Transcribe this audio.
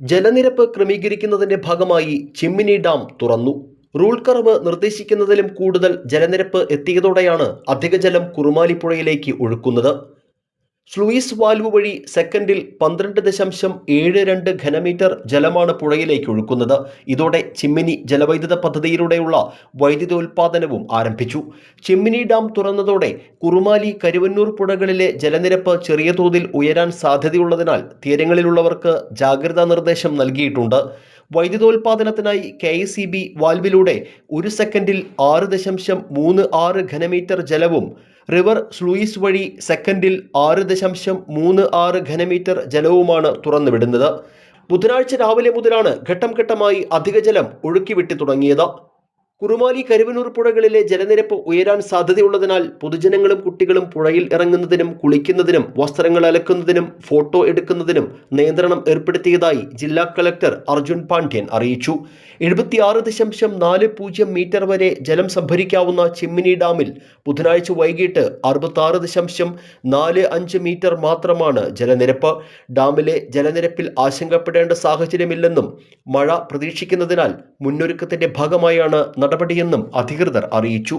ജലനിരപ്പ് ക്രമീകരിക്കുന്നതിന്റെ ഭാഗമായി ചിമ്മിനി ഡാം തുറന്നു. റൂൾ കർവ് നിർദ്ദേശിക്കുന്നതിലും കൂടുതൽ ജലനിരപ്പ് എത്തിയതോടെയാണ് അധിക ജലം കുറുമാലിപ്പുഴയിലേക്ക് ഒഴുക്കുന്നത്. സ്ലൂയിസ് വാൽവ് വഴി സെക്കൻഡിൽ പന്ത്രണ്ട് ദശാംശം ഏഴ് രണ്ട് ഘനമീറ്റർ ജലമാണ് പുഴയിലേക്ക് ഒഴുക്കുന്നത്. ഇതോടെ ചിമ്മിനി ജലവൈദ്യുത പദ്ധതിയിലൂടെയുള്ള വൈദ്യുതോൽപാദനവും ആരംഭിച്ചു. ചിമ്മിനി ഡാം തുറന്നതോടെ കുറുമാലി കരുവന്നൂർ പുഴകളിലെ ജലനിരപ്പ് ചെറിയ തോതിൽ ഉയരാൻ സാധ്യതയുള്ളതിനാൽ തീരങ്ങളിലുള്ളവർക്ക് ജാഗ്രതാ നിർദ്ദേശം നൽകിയിട്ടുണ്ട്. വൈദ്യുതോൽപാദനത്തിനായി കെ ഐ സി ബി വാൽവിലൂടെ ഒരു സെക്കൻഡിൽ ആറ് ദശാംശം മൂന്ന് ആറ് ഘനമീറ്റർ ജലവും റിവർ സ്ലൂയിസ് വഴി സെക്കൻഡിൽ ആറ് ദശാംശം മൂന്ന് ആറ് ഘനമീറ്റർ ജലവുമാണ് തുറന്നുവിടുന്നത്. ബുധനാഴ്ച രാവിലെ മുതലാണ് ഘട്ടം ഘട്ടമായി അധിക ജലം ഒഴുക്കിവിട്ടി തുടങ്ങിയത്. കുറുമാലി കരുവനൂർ പുഴകളിലെ ജലനിരപ്പ് ഉയരാൻ സാധ്യതയുള്ളതിനാൽ പൊതുജനങ്ങളും കുട്ടികളും പുഴയിൽ ഇറങ്ങുന്നതിനും കുളിക്കുന്നതിനും വസ്ത്രങ്ങൾ അലക്കുന്നതിനും ഫോട്ടോ എടുക്കുന്നതിനും നിയന്ത്രണം ഏർപ്പെടുത്തിയതായി ജില്ലാ കളക്ടർ അർജുൻ പാണ്ഡ്യൻ അറിയിച്ചു. എഴുപത്തിയാറ് ദശാംശം നാല് പൂജ്യം മീറ്റർ വരെ ജലം സംഭരിക്കാവുന്ന ചിമ്മിനി ഡാമിൽ ബുധനാഴ്ച വൈകിട്ട് അറുപത്താറ് ദശാംശം നാല് അഞ്ച് മീറ്റർ മാത്രമാണ് ജലനിരപ്പ്. ഡാമിലെ ജലനിരപ്പിൽ ആശങ്കപ്പെടേണ്ട സാഹചര്യമില്ലെന്നും മഴ പ്രതീക്ഷിക്കുന്നതിനാൽ മുന്നൊരുക്കത്തിന്റെ ഭാഗമായാണ് നടപടിയെന്നും അധികൃതർ അറിയിച്ചു